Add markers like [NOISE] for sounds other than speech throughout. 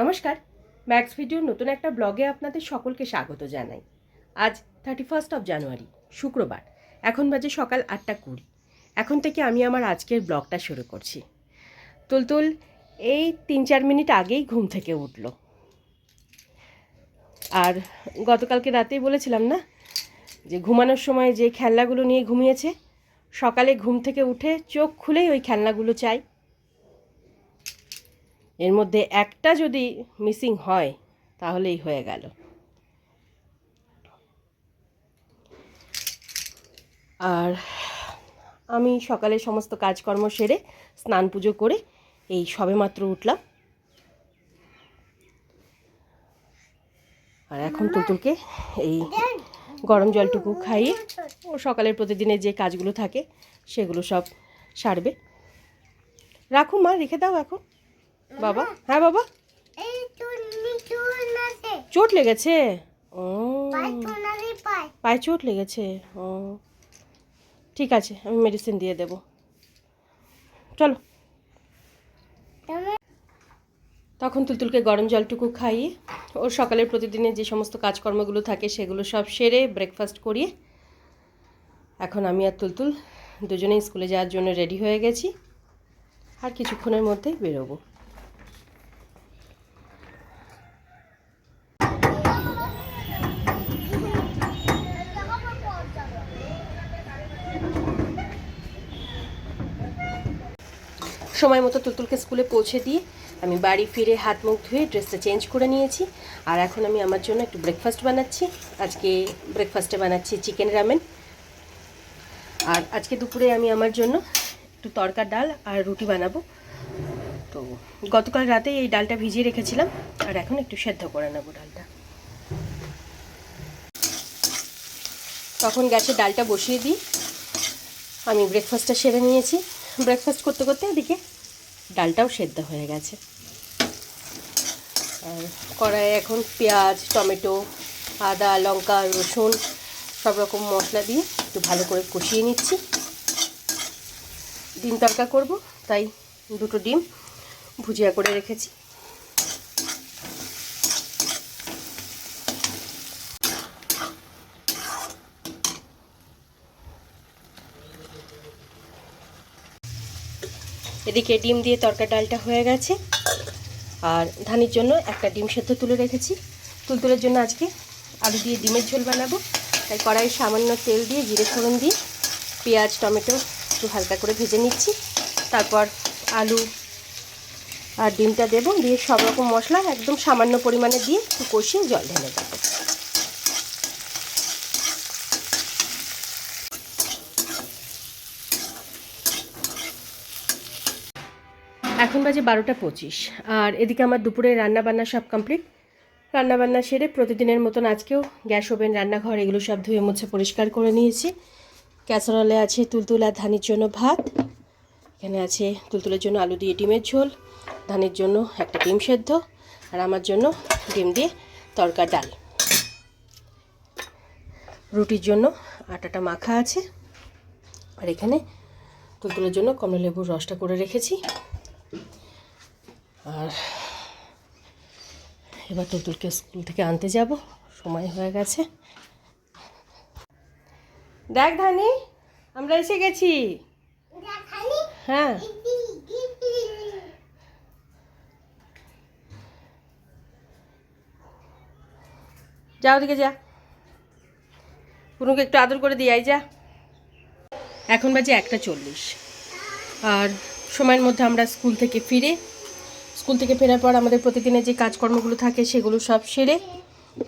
নমস্কার। ম্যাক্স ভিডিওর নতুন একটা ব্লগে আপনাদের সকলকে স্বাগত জানাই। আজ থার্টি ফার্স্ট অফ জানুয়ারি শুক্রবার। এখন বাজে সকাল আটটা কুড়ি। এখন থেকে আমি আমার আজকের ব্লগটা শুরু করছি। তুলতুল, এই তিন চার মিনিট আগেই ঘুম থেকে উঠল। আর গতকালকে রাতেই বলেছিলাম না যে ঘুমানোর সময় যে খেলনাগুলো নিয়ে ঘুমিয়েছে, সকালে ঘুম থেকে উঠে চোখ খুলেই ওই খেলনাগুলো চাই। এর মধ্যে একটা যদি মিসিং হয়, তাহলেই হয়ে গেল। আর আমি সকালে সমস্ত কাজকর্ম সেরে স্নান পুজো করে এই সবেমাত্র উঠলাম। আর এখন তুলতুলকে এই গরম জলটুকু খাইয়ে ও সকালের প্রতিদিনের যে কাজগুলো থাকে, সেগুলো সব সারবে। রাখো মা, রেখে দাও এখন। বাবা? হ্যাঁ বাবা? চোট লেগেছে? ও। পায়ে চোট লেগেছে? ও। ঠিক আছে আমি মেডিসিন দিয়ে দেব। চলো। তখন তুলতুলকে গরম জলটুকু খাইয়ে ওর সকালের প্রতিদিনের যে সমস্ত কাজকর্মগুলো থাকে সেগুলো সব সেরে ব্রেকফাস্ট করিয়ে এখন আমি আর তুলতুল দুজনেই স্কুলে যাওয়ার জন্য রেডি হয়ে গেছি। আর কিছুক্ষণের মধ্যেই বেরোবো। সময় মতো তুলতুলকে স্কুলে পৌঁছে দিয়ে আমি বাড়ি ফিরে হাত মুখ ধুয়ে ড্রেসটা চেঞ্জ করে নিয়েছি। আর এখন আমি আমার জন্য একটু ব্রেকফাস্ট বানাচ্ছি। আজকে ব্রেকফাস্টে বানাচ্ছি চিকেন রামেন আর আজকে দুপুরে আমি আমার জন্য একটু তরকার ডাল আর রুটি বানাবো। তো গতকাল রাতে এই ডালটা ভিজিয়ে রেখেছিলাম। আর এখন একটু সেদ্ধ করে নেব ডালটা। তখন গ্যাসে ডালটা বসিয়ে দিই। আমি ব্রেকফাস্টটা সেরে নিয়েছি। ব্রেকফাস্ট করতে করতে এদিকে ডালটাও সেদ্ধ হয়ে গেছে। আর কড়াইয়ে এখন পেঁয়াজ, টমেটো, আদা, লঙ্কা, রসুন সব রকম মশলা দিয়ে একটু ভালো করে কষিয়ে নিচ্ছি। ডিম তরকা করব, তাই দুটো ডিম ভুজিয়া করে রেখেছি। এদিকে ডিম দিয়ে তরকার ডালটা হয়ে গেছে। আর ধানের জন্য একটা ডিম সেদ্ধ তুলে রেখেছি। তুল তুলতুলের জন্য আজকে আলু দিয়ে ডিমের ঝোল বানাবো। তাই কড়াই সামান্য তেল দিয়ে জিরে ফোড়ন দিয়ে পেঁয়াজ, টমেটো একটু হালকা করে ভেজে নিচ্ছি। তারপর আলু আর ডিমটা দেবো। দিয়ে সব রকম মশলা একদম সামান্য পরিমাণে দিয়ে একটু কষিয়ে জল ঢেলে দেবো। এখন বাজে বারোটা পঁচিশ। আর এদিকে আমার দুপুরে রান্না বান্না সব কমপ্লিট রান্না বান্না সেরে প্রতিদিনের মতন আজকেও গ্যাস ওভেন, রান্নাঘর এগুলো সব ধুয়ে মুছে পরিষ্কার করে নিয়েছি। ক্যাসারলে আছে তুলতুলা ধানের জন্য ভাত। এখানে আছে তুলতুলের জন্য আলু দিয়ে ডিমের ঝোল, ধানের জন্য একটা ডিম সেদ্ধ, আর আমার জন্য ডিম দিয়ে তরকা ডাল। রুটির জন্য আটাটা মাখা আছে। আর এখানে তুলতুলের জন্য কমলা লেবুর রসটা করে রেখেছি। আর এবার তুলতুলকে স্কুল থেকে আনতে যাব। সময় হয়ে গেছে। দেখ ধানি, আমরা এসে গেছি। হ্যাঁ। যা ওদিকে যা। পুনুকে একটু আদর করে দিয়ে যা। এখন বাজে একটা চল্লিশ। আর সময়ের মধ্যে আমরা স্কুল থেকে ফিরে স্কুল থেকে ফেরার পর আমাদের প্রতিদিনের যে কাজকর্মগুলো থাকে সেগুলো সব সেরে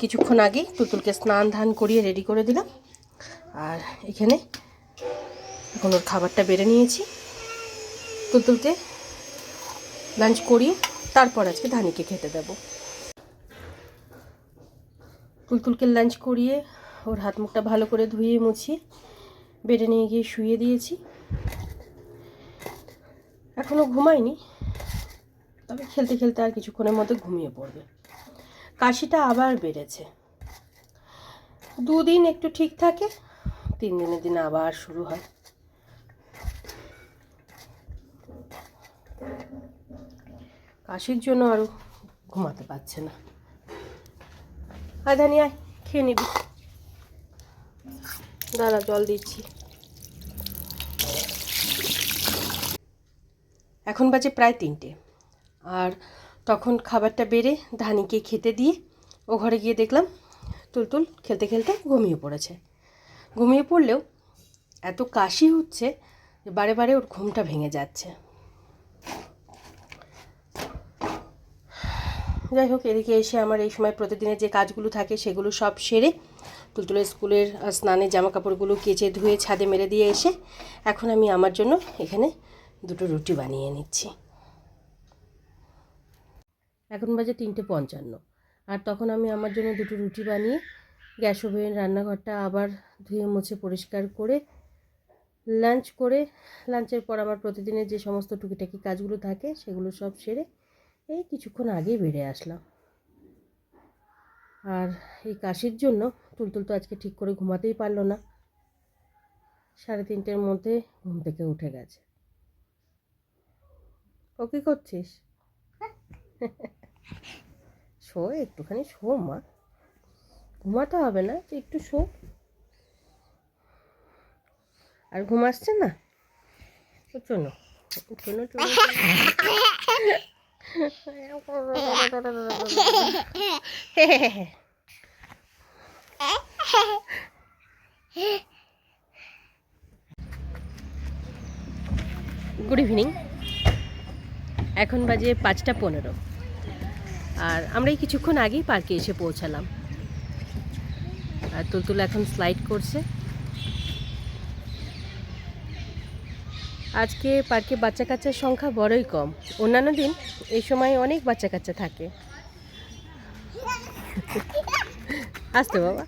কিছুক্ষণ আগে তুতুলকে স্নান, ধান করিয়ে রেডি করে দিলাম। আর এখানে এখন ওর খাবারটা বেড়ে নিয়েছি। তুতুলকে লাঞ্চ করিয়ে তারপর আজকে ধানিকে খেতে দেব। তুলতুলকে লাঞ্চ করিয়ে ওর হাত মুখটা ভালো করে ধুয়ে মুছিয়ে বেডে নিয়ে গিয়ে শুয়ে দিয়েছি। এখনও ঘুমায়নি। তবে খেলতে খেলতে আর কিছুক্ষণের মধ্যে ঘুমিয়ে পড়বে। কাশিটা আবার বেড়েছে। দুদিন একটু ঠিক থাকে তিন দিনের দিন আবার শুরু হয়। কাশির জন্য আরও ঘুমাতে পারছে না। আয় ধানি, আয়, খেয়ে নিবি। দাঁড়া জল দিচ্ছি। এখন বাজে প্রায় তিনটে। আর তখন খাবারটা বেড়ে ধানিকে খেতে দিয়ে ও ঘরে গিয়ে দেখলাম তুলতুল খেলতে খেলতে ঘুমিয়ে পড়েছে। ঘুমিয়ে পড়লেও এত কাশি হচ্ছে যে বারে বারে ওর ঘুমটা ভেঙে যাচ্ছে। যাই হোক এদিকে এসে আমার এই সময় প্রতিদিনের যে কাজগুলো থাকে সেগুলো সব সেরে তুলতুলের স্কুলের আহ, স্নানের জামা কাপড়গুলো কেচে ধুয়ে ছাদে মেরে দিয়ে এসে এখন আমি আমার জন্য এখানে দুটো রুটি বানিয়ে নিচ্ছি। এখন বাজে তিনটে পঞ্চান্ন। আর তখন আমি আমার জন্য দুটো রুটি বানিয়ে গ্যাস ওভেন, রান্নাঘরটা আবার ধুয়ে মুছে পরিষ্কার করে লাঞ্চ করে লাঞ্চের পর আমার প্রতিদিনের যে সমস্ত টুকিটাকি কাজগুলো থাকে সেগুলো সব সেরে এই কিছুক্ষণ আগেই বেড়ে আসলাম। আর এই কাশির জন্য তুলতুল তো আজকে ঠিক করে ঘুমাতেই পারল না। সাড়ে তিনটের মধ্যে ঘুম থেকে উঠে গেছে। ও কী করছিস? [LAUGHS] শো, একটুখানি শো, মা। ঘুমাতে হবে না তুই একটু শো। আর ঘুম আসছে না? শোনো শোনো গুড ইভিনিং এখন বাজে পাঁচটা পনেরো। আর আমরা এই কিছুক্ষণ আগেই পার্কে এসে পৌঁছালাম। আর তুলতুল এখন স্লাইড করছে। আজকে পার্কে বাচ্চা কাচ্চার সংখ্যা বড়ই কম। অন্যান্য দিন এই সময় অনেক বাচ্চা কাচ্চা থাকে। [LAUGHS] আসতে বাবা।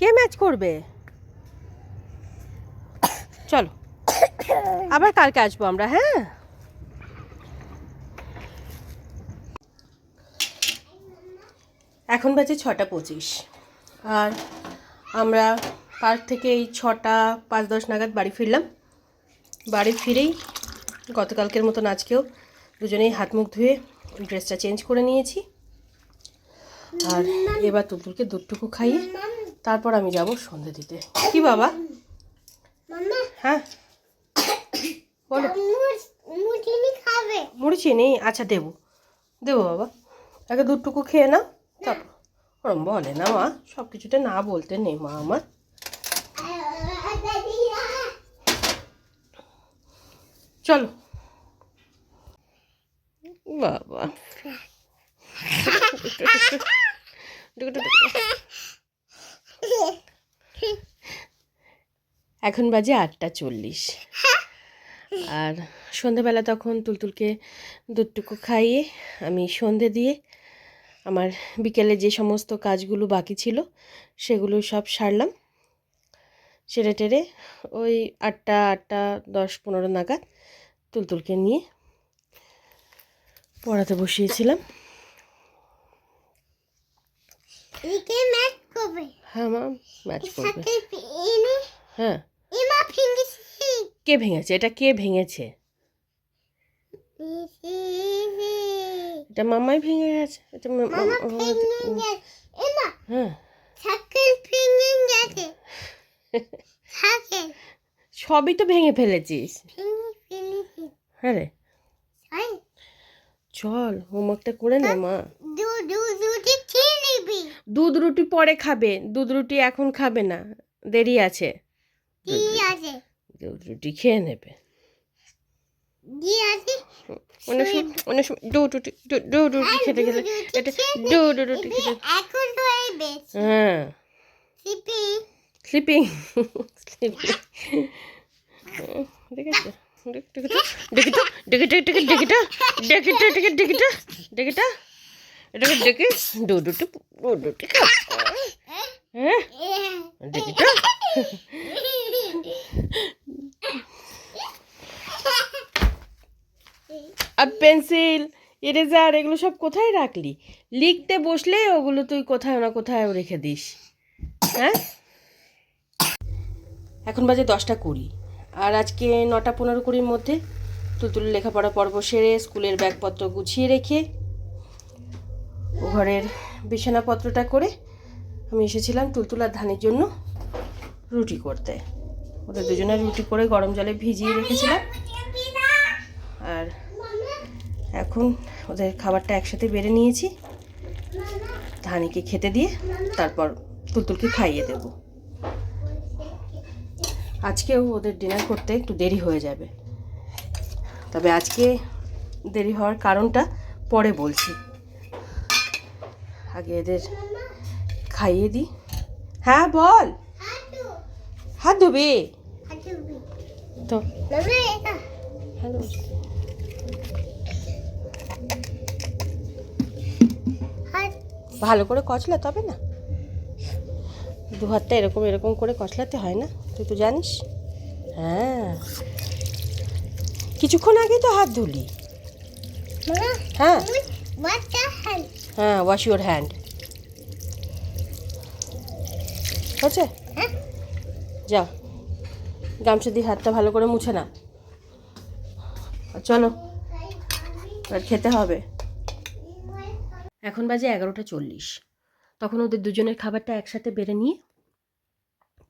কে ম্যাচ করবে? চলো। আবার কালকে আসব আমরা হ্যাঁ? এখন বাজে ছটা পঁচিশ। আর আমরা পার্ক থেকে এই ছটা পাঁচ দশ নাগাদ বাড়ি ফিরলাম। বাড়ি ফিরেই গতকালকের মতন আজকেও দুজনেই হাত মুখ ধুয়ে ড্রেসটা চেঞ্জ করে নিয়েছি। আর এবার তুলতুলকে দুধটুকু খাইয়ে তারপর আমি যাব সন্ধে দিতে। কি বাবা? হ্যাঁ। বলো। মুড়ি চিনি আচ্ছা দেবো। দেবো বাবা। আগে দুধটুকু খেয়ে নাও তারপর। ওরম বলে না মা সব কিছুতে না বলতে নেই মা আমার। চলো। বাবা। [LAUGHS] এখন বাজে আটটা চল্লিশ। আর সন্ধেবেলা তখন তুলতুলকে দুধটুকু খাইয়ে আমি সন্ধে দিয়ে আমার বিকেলে যে সমস্ত কাজগুলো বাকি ছিল, সেগুলো সব সারলাম। সেরে টেরে ওই আটটা আটটা, দশ, পনেরো নাগাদ তুলতুলকে নিয়ে পড়াতে বসিয়েছিলাম। করবে? হ্যাঁ মা ম্যাচ করবে। হ্যাঁ। এমা ফিঙ্গিছি কে ভেঙেছে? এটা কে ভেঙেছে? এটা মামাই ভেঙে গেছে। এটা মামা এমা হ্যাঁ। সাইকেল ফিঙ্গিং গেছে। সাইকেল সবই তো ভেঙে ফেলেছিস। হ্যাঁ রে। চল হোমওয়ার্কটা করে নে মা। দুধ রুটি পরে খাবে দুধ রুটি এখন খাবে না দেরি আছে কি আছে দুধ রুটি খেয়ে নেবে কি আছে অনেক সময় অনেক সময় দুধ রুটি দু- রুটি খেতে খেতে এটা রুটি খেতে তো হ্যাঁ স্লিপিং স্লিপিং দেখেছ ডেকেটা ডেকেটা ডেকেটা ডেকেটা ডেকেটা রুটি দুধ রুটি খা হ্যাঁ? ডেকেটা আর পেন্সিল, ইরেজার, এগুলো সব কোথায় রাখলি? লিখতে বসলে ওগুলো তুই কোথায় না কোথায় রেখে দিস। হ্যাঁ? এখন বাজে দশটা কুড়ি। আর আজকে নটা পনেরো কুড়ির মধ্যে তুলতুল লেখাপড়া পর্ব সেরে স্কুলের ব্যাগপত্র গুছিয়ে রেখে ঘরের বিছানাপত্রটা করে আমি এসেছিলাম তুলতুলার ধানের জন্য রুটি করতে। ওদের দুজনে রুটি করে গরম জলে ভিজিয়ে রেখেছিলাম। আর এখন ওদের খাবারটা একসাথে বেড়ে নিয়েছি। ধানিকে খেতে দিয়ে তারপর তুলতুলকে খাইয়ে দেব। আজকেও ওদের ডিনার করতে একটু দেরি হয়ে যাবে। তবে আজকে দেরি হওয়ার কারণটা পরে বলছি। আগে এদের খাইয়ে দিই হ্যাঁ বল। হাত ধুবি? তো। হ্যালো। ভালো করে কচলা তবে না? দু হাতটা এরকম এরকম করে কচলাতে হয় না? তুই তো জানিস। হ্যাঁ। কিছুক্ষণ আগে তো হাত ধুলি। হ্যাঁ। হ্যাঁ ওয়াশ ইউর হ্যান্ড আছে যাও। গামছা দিয়ে হাতটা ভালো করে মুছে না চলো আর খেতে হবে। এখন বাজে এগারোটা চল্লিশ। তখন ওদের দুজনের খাবারটা একসাথে বেড়ে নিয়ে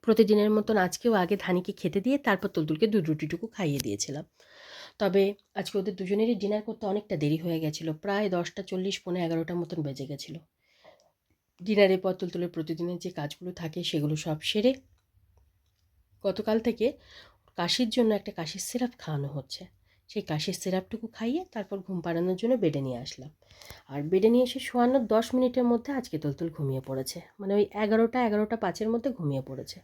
প্রতিদিনের মতন আজকেও আগে ধানিকে খেতে দিয়ে তারপর তুলতুলকে দুধ রুটিটুকু খাইয়ে দিয়েছিলাম। তবে আজকে ওদের দুজনেরই ডিনার করতে অনেকটা দেরি হয়ে গেছিল, প্রায় দশটা চল্লিশ পনেরো এগারোটার মতন বেজে গেছিল। ডিনারের পর তুলতুলের প্রতিদিনের যে কাজগুলো থাকে সেগুলো সব সেরে গতকাল থেকে কাশির জন্য একটা কাশির সিরাপ খাওয়ানো হচ্ছে। সেই কাশির সিরাপটুকু খাইয়ে তারপর ঘুম পাড়ানোর জন্য বেডে নিয়ে আসলাম। আর বেডে নিয়ে এসে শোয়ানোর দশ মিনিটের মধ্যে আজকে তুলতুল ঘুমিয়ে পড়েছে। মানে ওই এগারোটা এগারোটা পাঁচের মধ্যে ঘুমিয়ে পড়েছে।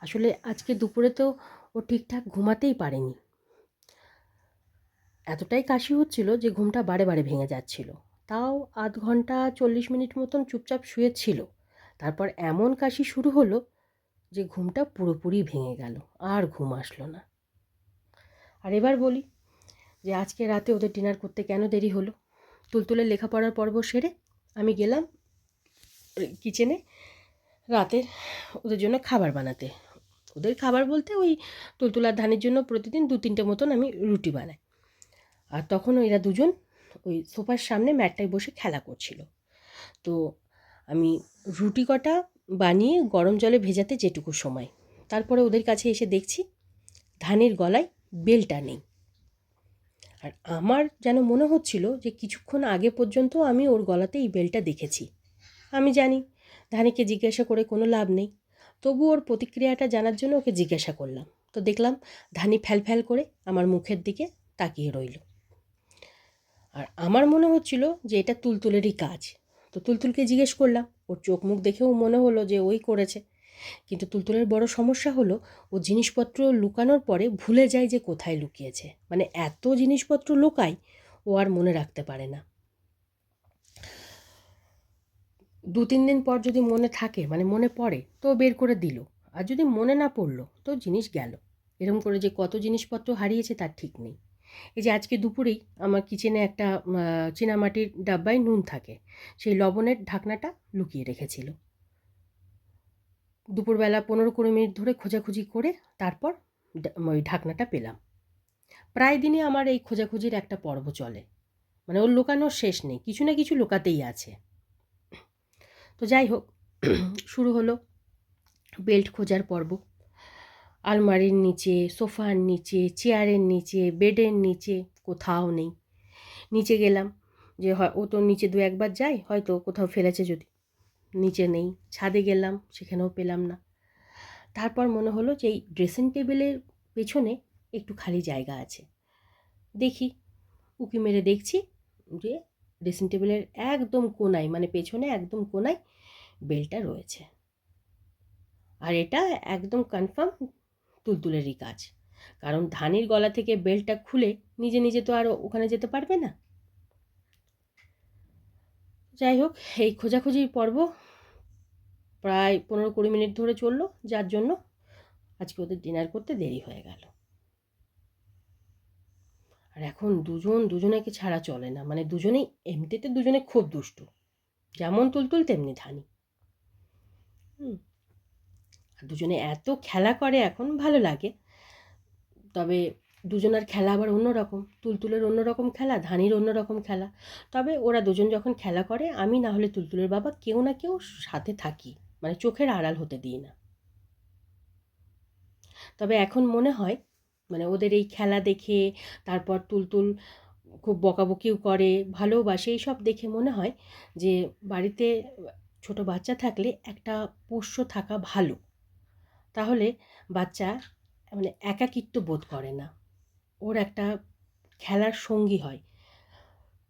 আসলে আজকে দুপুরে তো ও ঠিকঠাক ঘুমাতেই পারেনি। এতটাই কাশি হচ্ছিল যে ঘুমটা বারে বারে ভেঙে যাচ্ছিল। তাও আধ ঘণ্টা চল্লিশ মিনিট মতন চুপচাপ শুয়েছিল। তারপর এমন কাশি শুরু হলো যে ঘুমটা পুরোপুরি ভেঙে গেল, আর ঘুম আসলো না। আর এবার বলি যে আজকে রাতে ওদের ডিনার করতে কেন দেরি হলো? তুলতুলের লেখাপড়ার পর্ব সেরে আমি গেলাম কিচেনে রাতের ওদের জন্য খাবার বানাতে। ওদের খাবার বলতে ওই তুলতুলার ধানের জন্য প্রতিদিন দু তিনটে মতন আমি রুটি বানাই। আর তখন এরা দুজন ওই সোফার সামনে ম্যাটটায় বসে খেলা করছিল। তো আমি রুটি কটা বানিয়ে গরম জলে ভেজাতে যেটুকু সময়। তারপরে ওদের কাছে এসে দেখছি ধানের গলায় বেলটা নেই। আর আমার যেন মনে হচ্ছিল যে কিছুক্ষণ আগে পর্যন্ত আমি ওর গলাতে এই বেলটা দেখেছি। আমি জানি, ধানিকে জিজ্ঞাসা করে কোনো লাভ নেই। তবু ওর প্রতিক্রিয়াটা জানার জন্য ওকে জিজ্ঞাসা করলাম। তো দেখলাম ধানি ফ্যাল ফ্যাল করে আমার মুখের দিকে তাকিয়ে রইল। আর আমার মনে হচ্ছিল যে এটা তুলতুলেরই কাজ। তো তুলতুলকে জিজ্ঞেস করলাম, ওর চোখ মুখ দেখেও মনে হলো যে ওই করেছে। কিন্তু তুলতুলের বড় সমস্যা হলো, ও জিনিসপত্র লুকানোর পরে ভুলে যায় যে কোথায় লুকিয়েছে। মানে এত জিনিসপত্র লুকায়, ও আর মনে রাখতে পারে না। দু তিন দিন পর যদি মনে থাকে মানে মনে পড়ে, তো বের করে দিল। আর যদি মনে না পড়ল, তো জিনিস গেল। এরকম করে যে কত জিনিসপত্র হারিয়েছে তার ঠিক নেই। এই যে আজকে দুপুরেই আমার কিচেনে একটা চীনামাটির ডাব্বায় নুন থাকে। সেই লবণের ঢাকনাটা লুকিয়ে রেখেছিল। দুপুরবেলা পনেরো কুড়ি মিনিট ধরে খোঁজাখুঁজি করে তারপর ওই ঢাকনাটা পেলাম। প্রায় দিনে আমার এই খোঁজাখুঁজির একটা পর্ব চলে। মানে ওর লুকানোর শেষ নেই, কিছু না কিছু লোকাতেই আছে। তো যাই হোক, শুরু হলো বেল্ট খোঁজার পর্ব। আলমারির নিচে, সোফার নিচে, চেয়ারের নিচে, বেডের নিচে, কোথাও নেই। নিচে গেলাম যে হয়, ও তো নিচে দু একবার যায়, হয়তো কোথাও ফেলেছে যদি। নিচে নেই, ছাদে গেলাম, সেখানেও পেলাম না। তারপর মনে হলো যে এই ড্রেসিং টেবিলের পেছনে একটু খালি জায়গা আছে। দেখি, উকি মেরে দেখছি যে ড্রেসিং টেবিলের একদম কোনায় মানে পেছনে একদম কোনায় বেলটা রয়েছে। আর এটা একদম কনফার্ম তুলতুলেরই কাজ। কারণ ধানের গলা থেকে বেল্টটা খুলে নিজে নিজে তো আর ওখানে যেতে পারবে না। যাই হোক, এই খোঁজাখুঁজির পর্ব প্রায় পনেরো কুড়ি মিনিট ধরে চলল, যার জন্য আজকে ওদের ডিনার করতে দেরি হয়ে গেল। আর এখন দুজন, দুজনেকে ছাড়া চলে না মানে দুজনেই এমনিতে দুজনে খুব দুষ্টু, যেমন তুলতুল তেমনি ধানি। আর দুজনে এত খেলা করে এখন ভালো লাগে, তবে দুজনের খেলা আবার অন্যরকম, তুলতুলের অন্যরকম খেলা, ধানির অন্যরকম খেলা। তবে ওরা দুজন যখন খেলা করে, আমি না হলে তুলতুলের বাবা কেউ না কেউ সাথে থাকি মানে চোখের আড়াল হতে দিই না। তবে এখন মনে হয় মানে ওদের এই খেলা দেখে, তারপর তুলতুল খুব বকাবকিও করে, ভালোবাসে এইসব দেখে মনে হয় যে বাড়িতে ছোট বাচ্চা থাকলে একটা পোষ্য থাকা ভালো। তাহলে বাচ্চা মানে একাকিত্ব বোধ করে না। ওর একটা খেলার সঙ্গী হয়।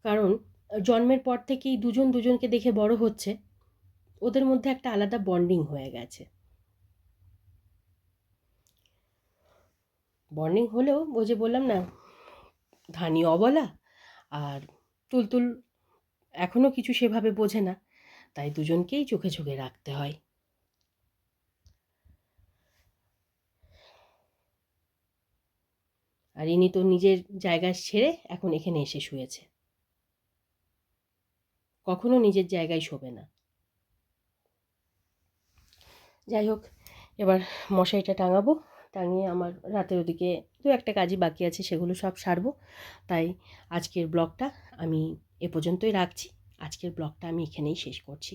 কারণ, জন্মের পর থেকেই দুজন দুজনকে দেখে বড় হচ্ছে, ওদের মধ্যে একটা আলাদা বন্ডিং হয়ে গেছে। বন্ডিং হলেও ওই যে বললাম না ধানি অবলা আর তুলতুল এখনও কিছু সেভাবে বোঝে না, তাই দুজনকেই চোখে চোখে রাখতে হয়। আর ইনি তো নিজের জায়গা ছেড়ে এখন এখানে এসে শুয়েছে। কখনো নিজের জায়গায় শোবে না। যাই হোক, এবার মশারিটা টাঙাবো। টাঙিয়ে আমার রাতের ওদিকে দু একটা কাজই বাকি আছে, সেগুলো সব সারবো। তাই আজকের ব্লগটা আমি এ পর্যন্তই রাখছি। আজকের ব্লগটা আমি এখানেই শেষ করছি।